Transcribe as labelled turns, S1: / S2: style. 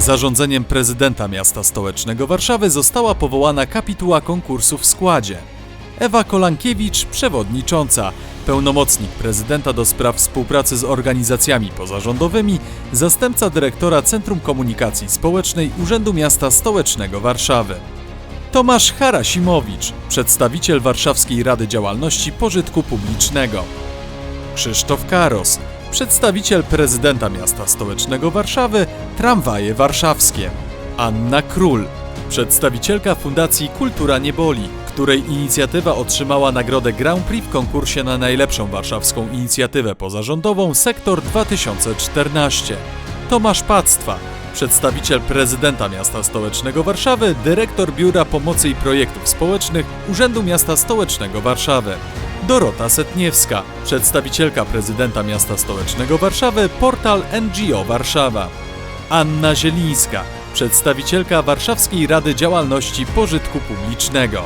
S1: zarządzeniem prezydenta miasta stołecznego Warszawy została powołana kapituła konkursu w składzie. Ewa Kolankiewicz, przewodnicząca, pełnomocnik prezydenta do spraw współpracy z organizacjami pozarządowymi, zastępca dyrektora Centrum Komunikacji Społecznej Urzędu Miasta Stołecznego Warszawy. Tomasz Harasimowicz, przedstawiciel Warszawskiej Rady Działalności Pożytku Publicznego. Krzysztof Karos, przedstawiciel prezydenta miasta stołecznego Warszawy, Tramwaje Warszawskie. Anna Król, przedstawicielka Fundacji Kultura Nie Boli, której inicjatywa otrzymała nagrodę Grand Prix w konkursie na najlepszą warszawską inicjatywę pozarządową Sektor 2014. Tomasz Pactwa, przedstawiciel prezydenta miasta stołecznego Warszawy, dyrektor Biura Pomocy i Projektów Społecznych Urzędu Miasta Stołecznego Warszawy. Dorota Setniewska, przedstawicielka prezydenta miasta stołecznego Warszawy, portal NGO Warszawa. Anna Zielińska, przedstawicielka Warszawskiej Rady Działalności Pożytku Publicznego.